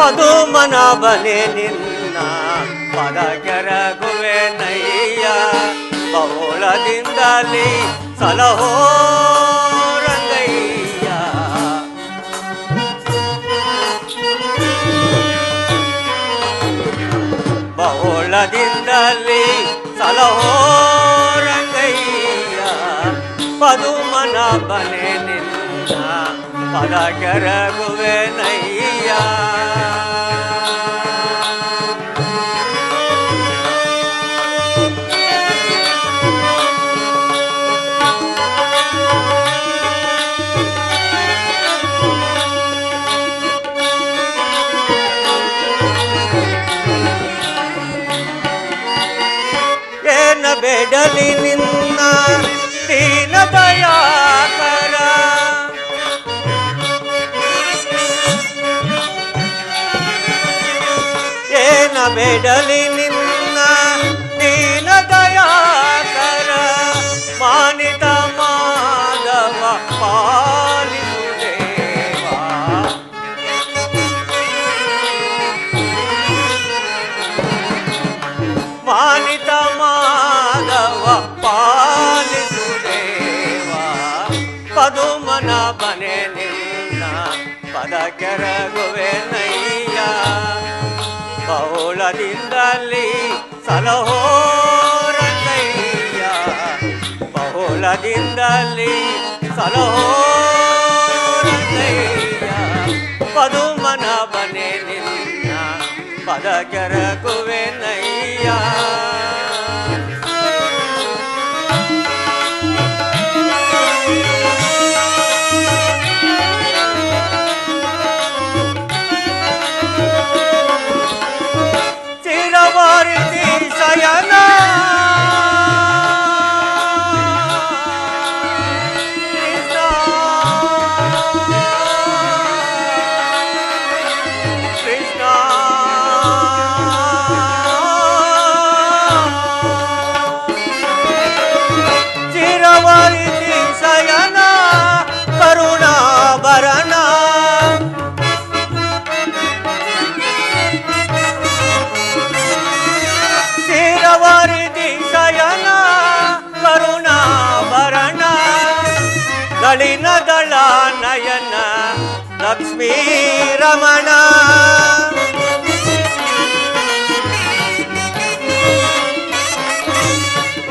ಪದುಮನ ಬನೆ ನಿನ್ನ ಪದ ಕೆರಗುವೆ ನಯ್ಯ ಬಹುಳದಿಂದಲಿ ಸಲಹೋ ರಂಗಯ್ಯ ಬಹುಳದಿಂದಲಿ ಸಲಹೋ ರಂಗಯ್ಯ ಪದುಮನ ಬನೆ ನಿನ್ನ ಪದ ಕೆರಗುವೆ ಬೇಡಲಿ ನಿನ್ನ ದೀನ ದಯಾಕರ ಏನ ಬೇಡಲಿ సలహో రంగయ్య బహుళదిందలి సలహో రంగయ్య పదుమన బనే నిన్న పదకెరకు వెనయ్యా லக்ஷ்மீ ரமணா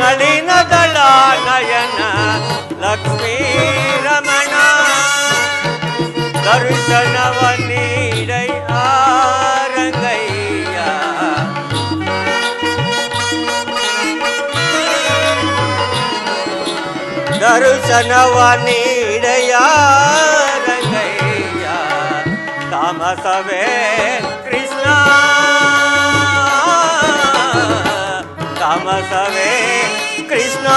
நடினதலா நயன லக்ஷ்மீ ரமணா தரிசனவனீடை ஆரங்கையா. தரிசனவனீடையா ಕೃಷ್ಣ. ತಾಮಸವೇ ಕೃಷ್ಣ.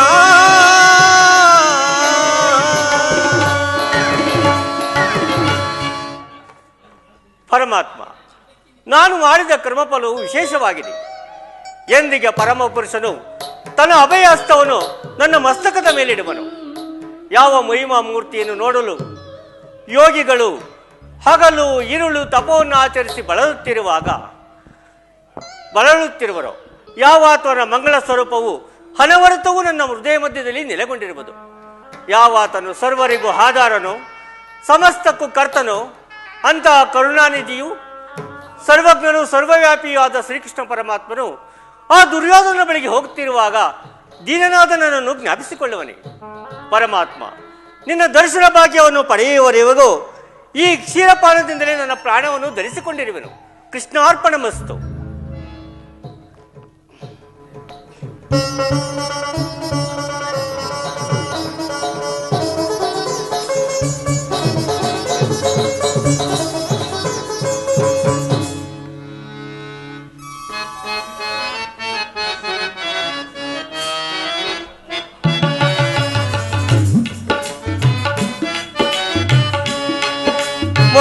ಪರಮಾತ್ಮ, ನಾನು ಮಾಡಿದ ಕರ್ಮಫಲವು ವಿಶೇಷವಾಗಿದೆ. ಎಂದಿಗೆ ಪರಮ ಪುರುಷನು ತನ್ನ ಅಭಯ ಹಸ್ತವನ್ನು ನನ್ನ ಮಸ್ತಕದ ಮೇಲಿಡುವನು. ಯಾವ ಮಹಿಮಾ ಮೂರ್ತಿಯನ್ನು ನೋಡಲು ಯೋಗಿಗಳು ಹಗಲು ಇರುಳು ತಪವನ್ನು ಆಚರಿಸಿ ಬಳಲುತ್ತಿರುವಾಗ, ಬಳಲುತ್ತಿರುವರು ಯಾವ ಆತನ ಮಂಗಳ ಸ್ವರೂಪವು ಹಲವರತವೂ ನನ್ನ ಹೃದಯ ಮಧ್ಯದಲ್ಲಿ ನೆಲೆಗೊಂಡಿರುವುದು. ಯಾವ ಆತನು ಸರ್ವರಿಗೂ ಆಧಾರನು, ಸಮಸ್ತಕ್ಕೂ ಕರ್ತನು ಅಂತಹ ಕರುಣಾನಿಧಿಯು, ಸರ್ವಜ್ಞನು ಸರ್ವವ್ಯಾಪಿಯೂ ಆದ ಶ್ರೀಕೃಷ್ಣ ಪರಮಾತ್ಮನು ಆ ದುರ್ಯೋಧನ ಬಳಿಗೆ ಹೋಗುತ್ತಿರುವಾಗ ದೀನನಾದ ನನ್ನನ್ನು ಜ್ಞಾಪಿಸಿಕೊಳ್ಳುವನೆ. ಪರಮಾತ್ಮ, ನಿನ್ನ ದರ್ಶನ ಭಾಗ್ಯವನ್ನು ಪಡೆಯುವವರೆಗೂ ಈ ಕ್ಷೀರಪಾನದಿಂದಲೇ ನನ್ನ ಪ್ರಾಣವನ್ನು ಧರಿಸಿಕೊಂಡಿರುವೆನು. ಕೃಷ್ಣಾರ್ಪಣ ಮಸ್ತು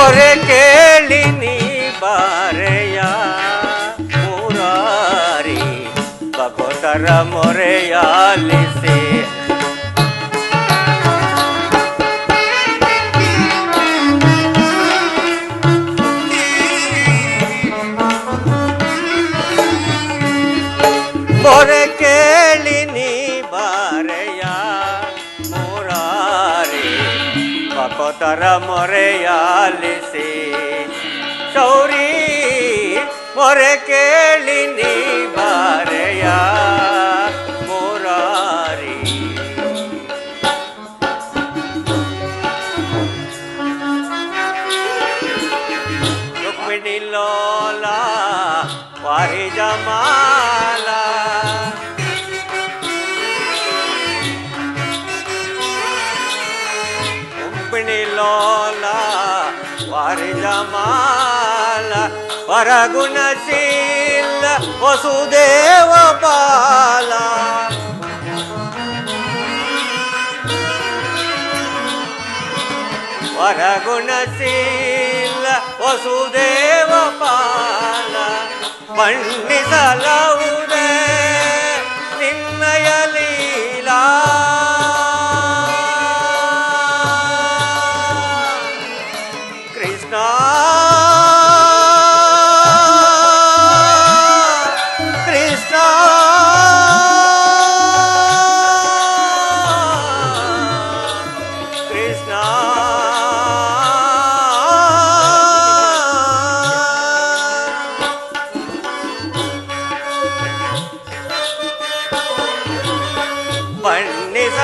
ಮೊರೆ ಕೇಳಿ ನೀ ಬಾರೆಯ ಮುರಾರಿ ಭಗವತರ ಮೊರೆಯ ಮೊರೆಯಾಲಿಸಿ ಭಕೋತರ ಮೊರೆಯಾಲಿಸಿ ಶೌರಿ ಮೊರೆ ಕೇಳಿ నిలోల వారిజమాల పరగుణశీల వసుదేవ పాల వరగుణశీల వసుదేవ పాల పండితలవుడే నిన్నయ లీలా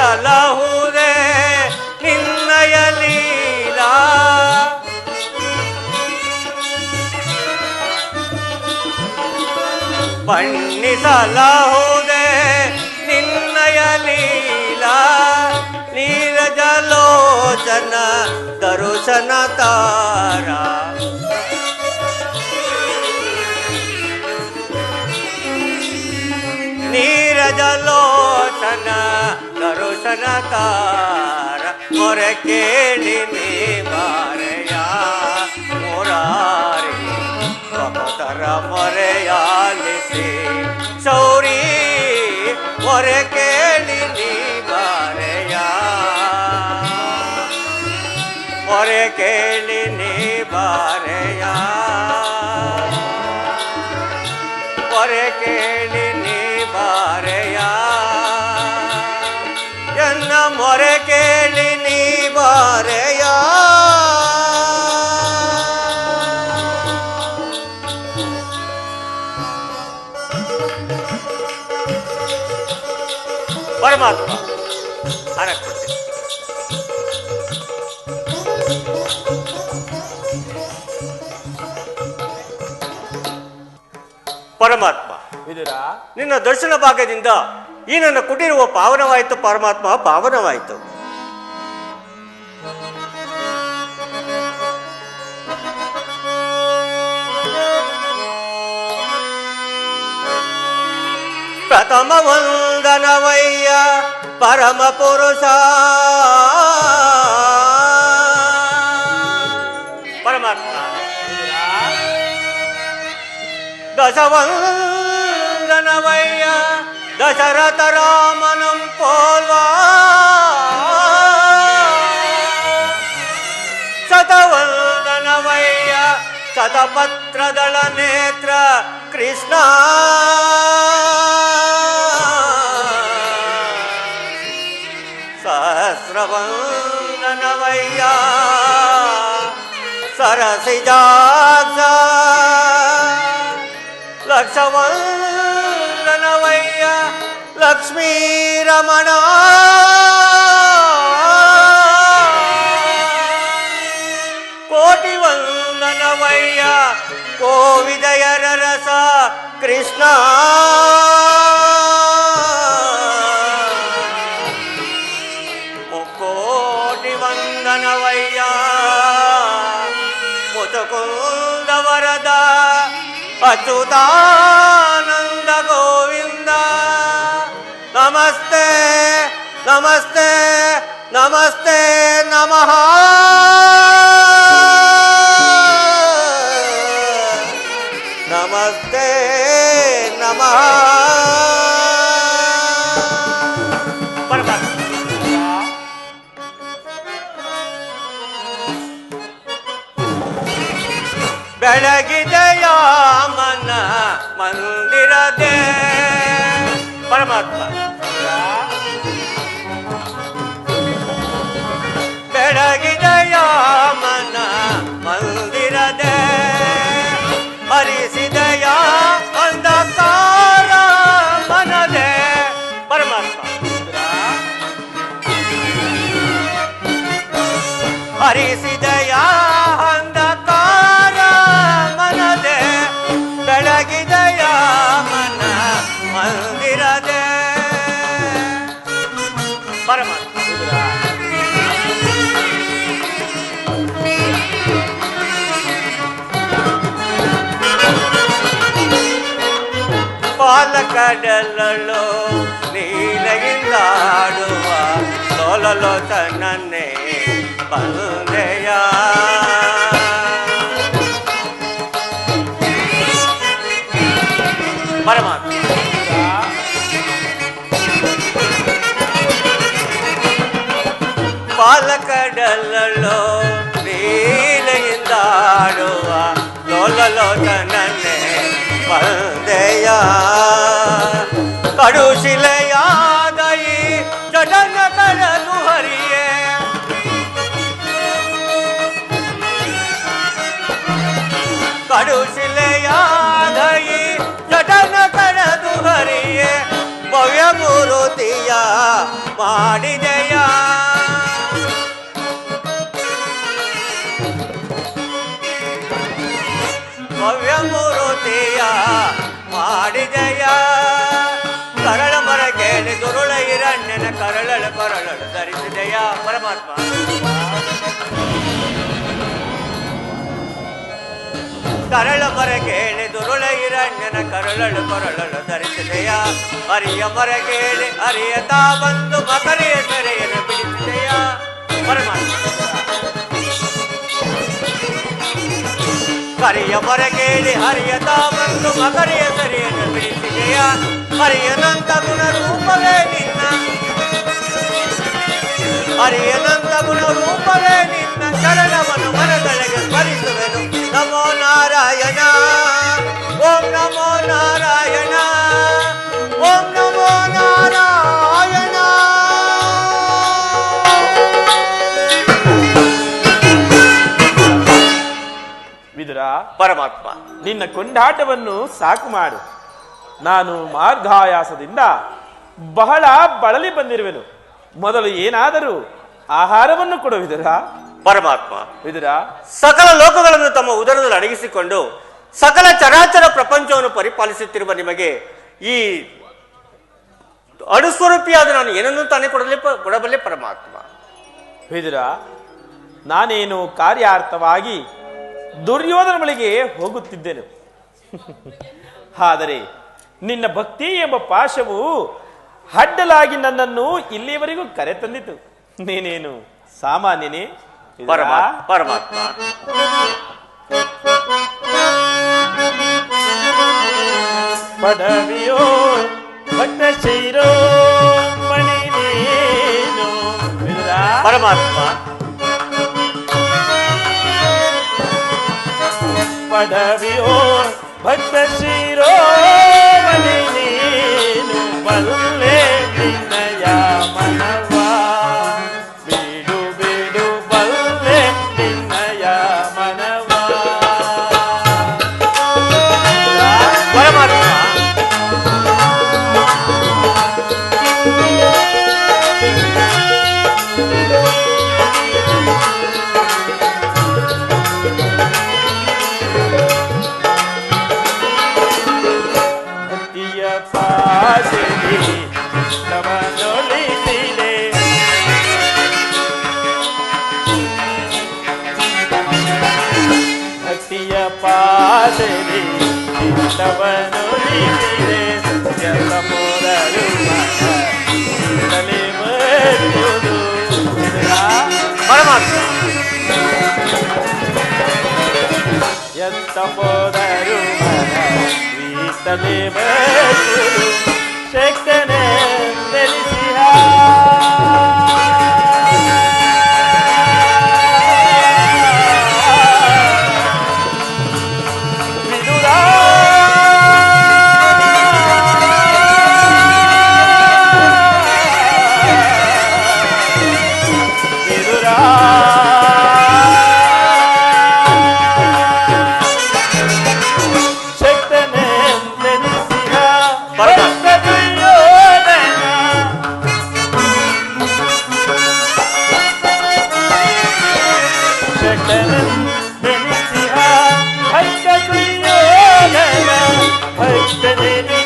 ಬಣ್ಣಿಸಲಹುದೇ ನಿನ್ನಯ ಲೀಲಾ. ಬಣ್ಣಿಸಲಹುದೇ ನಿನ್ನಯ ಲೀಲಾ. ನೀರಜಲೋಚನ ದರುಶನ ತಾರ. ನೀರಜಲೋಚನ ದರುಶನ ತಾರ ಮೊರೆ ಕೇಳಿ ನೀ ಬಾರೆಯ ಮುರಾರಿ ಭಕ್ತರ ಮೊರೆಯಾಲಿಸಿ ಶೌರಿ ಮೊರೆ ಕೇಳಿ ನೀ ಬಾರೆಯ ಮೊರೆ ಕೇಳಿ ನೀ ಬಾರೆಯ ಪರಮಾತ್ಮ ಹರಕೊಟ್ಟೆ ಪರಮಾತ್ಮ ವಿದುರ ನಿನ್ನ ದರ್ಶನ ಭಾಗ್ಯದಿಂದ ಈ ನನ್ನ ಕುಟಿರುವ ಪಾವನವಾಯಿತು ಪರಮಾತ್ಮ ಪಾವನವಾಯಿತು. ప్రథమ వందనవయ్య పరమ పురుష. పరమాత్మ. దశవందనవయ్య దశరథ రామనం పోల్వా. శతపత్రదళ నేత్ర కృష్ణ. శరవయ్యా సరసిజాక్ష లక్షవల్లనవయ్యా లక్ష్మీరమణ కోటి వందనవయ్యా కోవిదయ రస కృష్ణ ಅಚ್ಯುತಾನಂದ ಗೋವಿಂದ. ನಮಸ್ತೆ ನಮಸ್ತೆ ನಮಸ್ತೆ ನಮಃ. ನಮಸ್ತೆ ನಮಃ. ಮನ मंदिर दे परमात्मा పరమాత్మ. పాలకడలలో నీలగిందాడువ తోలలో తననే పనులయా. పరమాత్మ. ಪಾಲಕಡಲಲ್ಲೋ ನೀಲಗಿಂದಾಡುವ ಲೋಲಲೋ ತನನೆ ಬಂದೆಯ. ಕಡುಶಿಲೆಯಾದ ಈ ಜಡನ ಕಡಲು ಹರಿಯೇ. ಕಡುಶಿಲೆಯಾದ ಈ ಜಡನ ಕಡಲು ಹರಿಯೇ. ಭವ್ಯ ಮೂರುತಿಯ ಮಾಡಿದೆಯ. ಮಾಡಿದೆಯ ಕರಳ ಮರ ಕೇಳಿ ದುರುಳ ಹಿರಣ್ಯನ ಕರಳಳು ಕೊರಳಳು ಧರಿಸಿದೆಯ ಪರಮಾತ್ಮ ಕರಳ ಮರ ಕೇಳಿ ದುರುಳ ಹಿರಣ್ಯನ ಕರಳಳು ಕೊರಳಳು ಧರಿಸಿದೆಯ ಹರಿಯ ಮರ ಕೇಳಿ ಹರಿಯತ ಬಂದು ಮಕರಿಯ ಸೆರೆಯನ್ನು ಬಿಡಿಸಿದೆಯ ಪರಮಾತ್ಮ ಕರಿಯ ಮರ ಕೇಳಿ ಹರಿಯತ ಬಂದು ಮಕರಿಯ ಸರಿಯನ್ನು ಬಿಡಿಸಿದೆಯ ಹರಿಯನಂತ ಗುಣ ರೂಪವೇ ನಿನ್ನ ಹರಿಯನಂತ ಗುಣ ರೂಪವೇ ನಿನ್ನ ಚರಣವನ್ನು ಮನದೊಳಗೆ ಸ್ಮರಿಸುವೆನು ನಮೋ ನಾರಾಯಣ ಓಂ ನಮೋ ನಾರಾಯಣ ಪರಮಾತ್ಮ. ನಿನ್ನ ಕೊಂಡಾಟವನ್ನು ಸಾಕು ಮಾಡು. ನಾನು ಮಾರ್ಗಾಯಾಸದಿಂದ ಬಹಳ ಬಳಲಿ ಬಂದಿರುವೆನು. ಮೊದಲು ಏನಾದರೂ ಆಹಾರವನ್ನು ಕೊಡು ವಿದುರ. ಪರಮಾತ್ಮ ವಿದುರ. ಸಕಲ ಲೋಕಗಳನ್ನು ತಮ್ಮ ಉದರದಲ್ಲಿ ಅಡಗಿಸಿಕೊಂಡು ಸಕಲ ಚರಾಚರ ಪ್ರಪಂಚವನ್ನು ಪರಿಪಾಲಿಸುತ್ತಿರುವ ನಿಮಗೆ ಈ ಅಣುಸ್ವರೂಪಿಯಾದ ನಾನು ಏನನ್ನು ತಾನೇ ಕೊಡಲಿ ಕೊಡಬಲ್ಲೆ ಪರಮಾತ್ಮ? ವಿದುರ ನಾನೇನು ಕಾರ್ಯಾರ್ಥವಾಗಿ ದುರ್ಯೋಧನ ಬಳಿಗೆ ಹೋಗುತ್ತಿದ್ದೆನು ಆದರೆ ನಿನ್ನ ಭಕ್ತಿ ಎಂಬ ಪಾಶವು ಅಡ್ಡಲಾಗಿ ನನ್ನನ್ನು ಇಲ್ಲಿಯವರೆಗೂ ಕರೆ ತಂದಿತು ನೀನೇನು ಸಾಮಾನ್ಯನೇ? ಪರಮಾತ್ಮ ಪದವಿಯೋ? ಪರಮಾತ್ಮ படவியோர் பட்ட சீரோ மணி நீ பல்வ ಎಂತ ಹೋದರು Monterrey.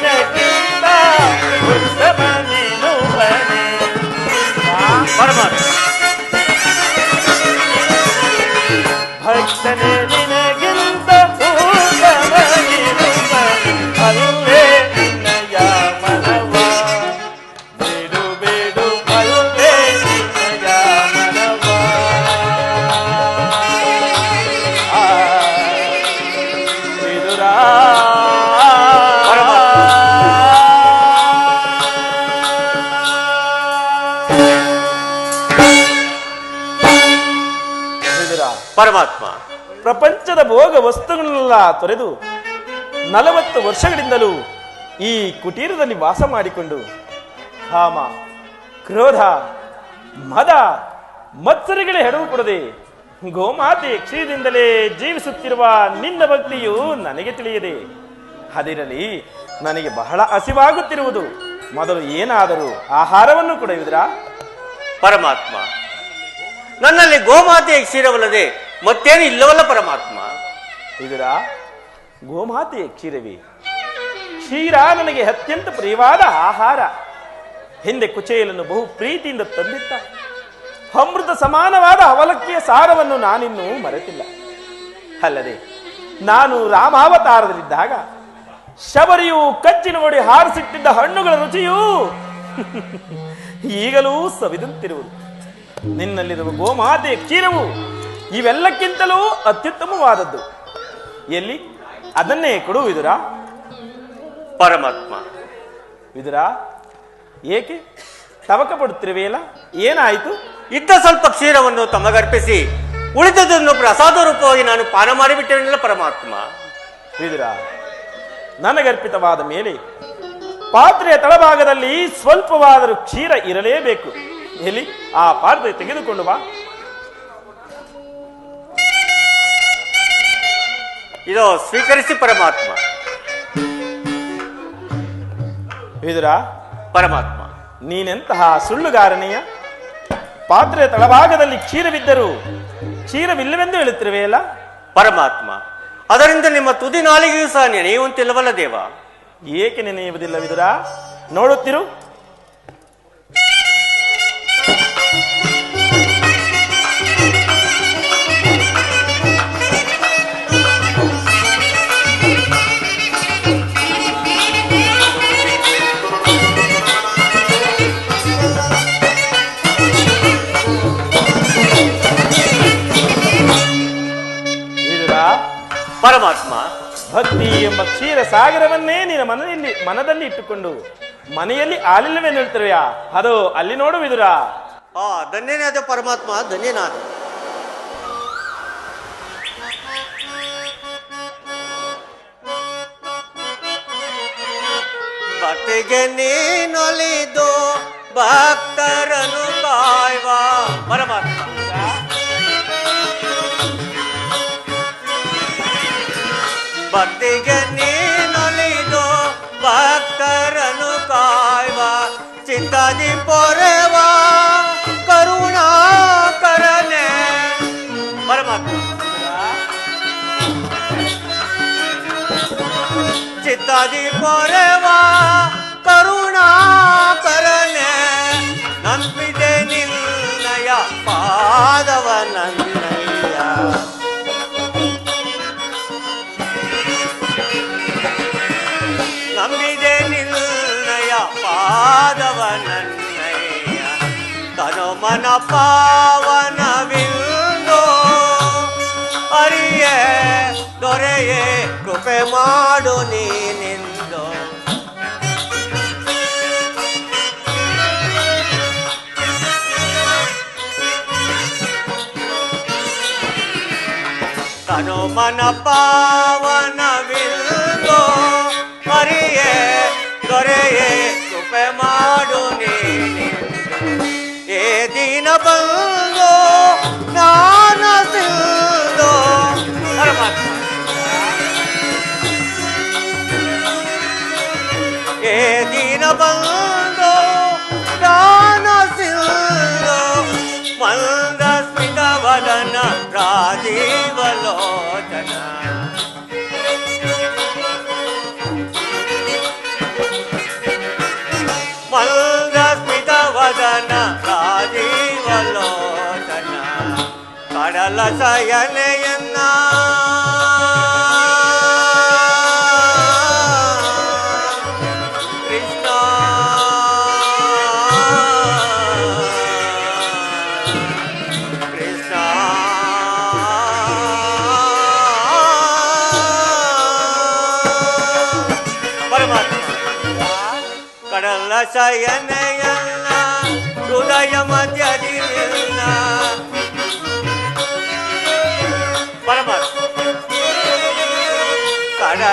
ತೊರೆದು ನಲವತ್ತು ವರ್ಷಗಳಿಂದಲೂ ಈ ಕುಟೀರದಲ್ಲಿ ವಾಸ ಮಾಡಿಕೊಂಡು ಕಾಮ ಕ್ರೋಧ ಮದ ಮತ್ಸರಿಗಳೇ ಹೆಡವು ಕೊಡದೆ ಗೋಮಾತೆ ಕ್ಷೀರದಿಂದಲೇ ಜೀವಿಸುತ್ತಿರುವ ನಿನ್ನ ಭಕ್ತಿಯು ನನಗೆ ತಿಳಿಯದೆ. ಅದಿರಲಿ ನನಗೆ ಬಹಳ ಹಸಿವಾಗುತ್ತಿರುವುದು. ಮೊದಲು ಏನಾದರೂ ಆಹಾರವನ್ನು ಕೊಡುವುದಿರಾ ಪರಮಾತ್ಮ ನನ್ನಲ್ಲಿ ಗೋಮಾತೆಯ ಕ್ಷೀರವಲ್ಲದೆ ಮತ್ತೇನು ಇಲ್ಲವಲ್ಲ ಪರಮಾತ್ಮ? ಇದರ? ಗೋಮಾತೆಯ ಕ್ಷೀರವಿ. ಕ್ಷೀರ ನನಗೆ ಅತ್ಯಂತ ಪ್ರಿಯವಾದ ಆಹಾರ. ಹಿಂದೆ ಕುಚೇಲನ್ನು ಬಹು ಪ್ರೀತಿಯಿಂದ ತಂದಿದ್ದ ಅಮೃತ ಸಮಾನವಾದ ಅವಲಕ್ಕಿಯ ಸಾರವನ್ನು ನಾನಿನ್ನೂ ಮರೆತಿಲ್ಲ. ಅಲ್ಲದೆ ನಾನು ರಾಮಾವತಾರದಲ್ಲಿದ್ದಾಗ ಶಬರಿಯು ಕಚ್ಚಿನ ನೋಡಿ ಹಾರಿಸಿಟ್ಟಿದ್ದ ಹಣ್ಣುಗಳ ರುಚಿಯೂ ಈಗಲೂ ಸವಿದಂತಿರುವುದು. ನಿನ್ನಲ್ಲಿರುವ ಗೋಮಾತೆ ಕ್ಷೀರವು ಇವೆಲ್ಲಕ್ಕಿಂತಲೂ ಅತ್ಯುತ್ತಮವಾದದ್ದು. ಎಲ್ಲಿ? ಅದನ್ನೇ ಕೊಡು ವಿದುರ. ಪರಮಾತ್ಮ. ವಿದುರ ಏಕೆ? ತವಕ ಪಡುತ್ತಿರುವೆಯಲ್ಲ ಏನಾಯಿತು? ಇದ್ದ ಸ್ವಲ್ಪ ಕ್ಷೀರವನ್ನು ತಮಗರ್ಪಿಸಿ ಉಳಿದದನ್ನು ಪ್ರಸಾದ ರೂಪವಾಗಿ ನಾನು ಪಾನ ಮಾಡಿಬಿಟ್ಟೇನಲ್ಲ ಪರಮಾತ್ಮ. ವಿದುರ ನನಗರ್ಪಿತವಾದ ಮೇಲೆ ಪಾತ್ರೆಯ ತಳಭಾಗದಲ್ಲಿ ಸ್ವಲ್ಪವಾದರೂ ಕ್ಷೀರ ಇರಲೇಬೇಕು. ಎಲ್ಲಿ? ಆ ಪಾತ್ರೆ ತೆಗೆದುಕೊಂಡು ಬಾ. ಇದು ಸ್ವೀಕರಿಸಿ ಪರಮಾತ್ಮ. ವಿದುರ ಪರಮಾತ್ಮ. ನೀನೆಂತಹ ಸುಳ್ಳುಗಾರನೆಯ ಪಾತ್ರೆ ತಳಭಾಗದಲ್ಲಿ ಕ್ಷೀರವಿದ್ದರು ಕ್ಷೀರವಿಲ್ಲವೆಂದು ಹೇಳುತ್ತಿರುವೆಯಲ್ಲ ಪರಮಾತ್ಮ ಅದರಿಂದ ನಿಮ್ಮ ತುದಿ ನಾಲಿಗೆಯೂ ಸಹ ನೆನೆಯುವಂತಿಲ್ಲವಲ್ಲ ದೇವ. ಏಕೆ ನೆನೆಯುವುದಿಲ್ಲ ವಿದುರ ನೋಡುತ್ತಿರು. ಪರಮಾತ್ಮ, ಭಕ್ತಿ ಎಂಬ ಕ್ಷೀರ ಸಾಗರವನ್ನೇ ನಿನ್ನ ಮನದಲ್ಲಿ ಮನದಲ್ಲಿ ಇಟ್ಟುಕೊಂಡು ಮನೆಯಲ್ಲಿ ಆಲಿಲ್ಲವೇ ಹೇಳ್ತಿರುವೆಯಾ? ಅದು, ಅಲ್ಲಿ ನೋಡು ವಿದುರ. ಆ ಧನ್ಯನಾದ ಪರಮಾತ್ಮ, ಧನ್ಯನಾದ. ಭಕ್ತಿಗೆ ನೀನೊಲಿದು ಭಕ್ತರನ್ನು ಕಾಯ್ವಾ. ಪರಮಾತ್ಮ. ಭಕ್ತಿಗೆ ನೀನೊಲಿದು ಭಕ್ತರನ್ನು ಕಾಯ್ವ ಚಿಂತಾದಿ ಪೊರೆವ ಕರುಣಾಕರಣೆ ಪರಮಾತ್ಮ ಚಿತ್ತದಿ ಪೊರೆವ ಕರುಣಾಕರನೆ ನಂಬಿದೆ ನಿನ್ನಯ ಪಾದವ ತನು ಮನ ಪಾವನವಿಂದು ಅರಿಯೇ, ದೊರೆಯೇ, ಕೃಪೆ ಮಾಡು ನೀನಿಂದು ತನು ಮನ ಪಾವನವಿಲ್ದೋ ಹರಿಯೇ ದೊರೆಯೇ, ಕೃಪೆ ಮಾಡು ನೀನೆ ಏ ದಿನ ಬಂದು ಜ್ಞಾನ ಸಿಲ್ದೋ ಪರಮಾತ್ಮ ಏ ದಿನ ಬಂದು ಜ್ಞಾನ ಸಿಲ್ದೋ ಮಂದ ಸ್ಮಿತ ವದನ ರಾಜೀವಲೋಚನ ಮಂದ 阿拉在眼里。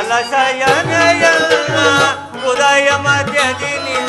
జలశయనయల్లా ఉదయమధ్యది నిల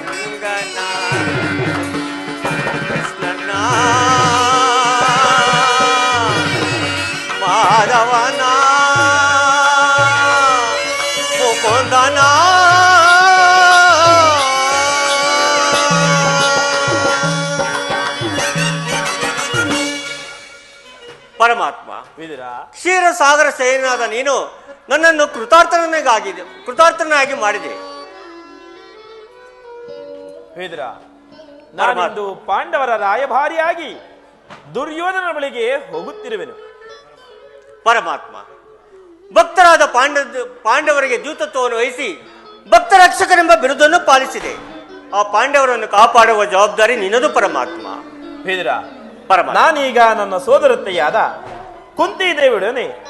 ಕ್ಷೀರಸಾಗರ ಸೇನಾದ ನೀನು ನನ್ನನ್ನು ಕೃತಾರ್ಥನಾಗಿ ಕೃತಾರ್ಥನಾಗಿ ಮಾಡಿದೆ. ನಾನು ನಾನಿಂದು ಪಾಂಡವರ ರಾಯಭಾರಿಯಾಗಿ ದುರ್ಯೋಧನ ಬಳಿಗೆ ಹೋಗುತ್ತಿರುವೆನು. ಪರಮಾತ್ಮ ಭಕ್ತರಾದ ಪಾಂಡ ಪಾಂಡವರಿಗೆ ದೂತತ್ವವನ್ನು ವಹಿಸಿ ಭಕ್ತ ರಕ್ಷಕರೆಂಬ ಬಿರುದನ್ನು ಪಾಲಿಸಿದೆ. ಆ ಪಾಂಡವರನ್ನು ಕಾಪಾಡುವ ಜವಾಬ್ದಾರಿ ನಿನ್ನದು ಪರಮಾತ್ಮ. ವಿದುರ ಪರಮ ನಾನೀಗ ನನ್ನ ಸೋದರತ್ತೆಯಾದ ಕುಂತಿ ದೇವಿಯೊಡನೆ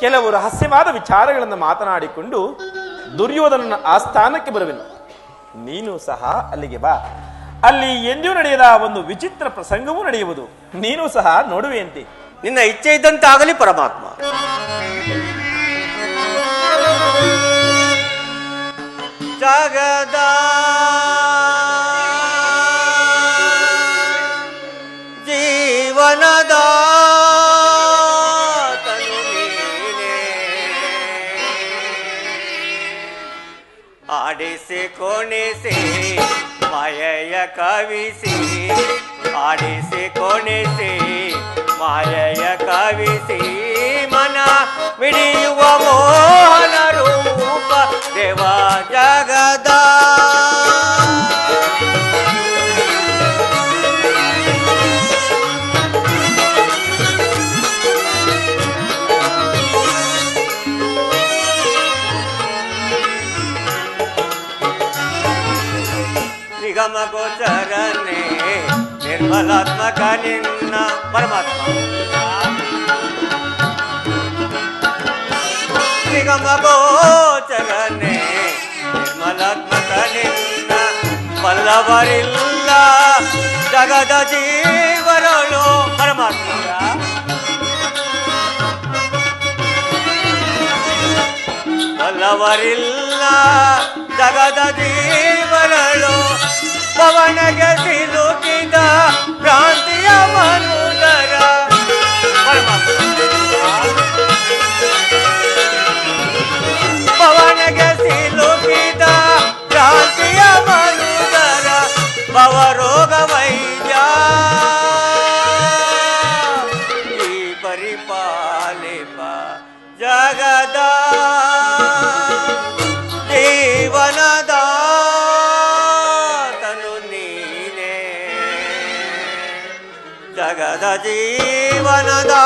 ಕೆಲವು ರಹಸ್ಯವಾದ ವಿಚಾರಗಳನ್ನು ಮಾತನಾಡಿಕೊಂಡು ದುರ್ಯೋಧನನ ಆಸ್ಥಾನಕ್ಕೆ ಬರುವೆನು. ನೀನು ಸಹ ಅಲ್ಲಿಗೆ ಬಾ. ಅಲ್ಲಿ ಎಂದೂ ನಡೆಯದ ಒಂದು ವಿಚಿತ್ರ ಪ್ರಸಂಗವೂ ನಡೆಯುವುದು. ನೀನು ಸಹ ನೋಡುವೆಯಂತೆ. ನಿನ್ನ ಇಚ್ಛೆ ಇದ್ದಂತಾಗಲಿ ಪರಮಾತ್ಮ. ಜಗದ ಮಾಯೆಯ ಕವಿಸಿ ಆಡಿಸಿ ಕೊಣಿಸಿ ಮಾಯೆಯ ಕವಿಸಿ ಮನ ಮಿಡಿಯುವ బలాత్మక నిన్న పరమాత్మ. నిర్మలాత్మక నిన్న పల్లవరిల్ల జగద జీవనలో పరమాత్మ. పల్లవరిల్ల జగద జీవనలో जीवनदातनु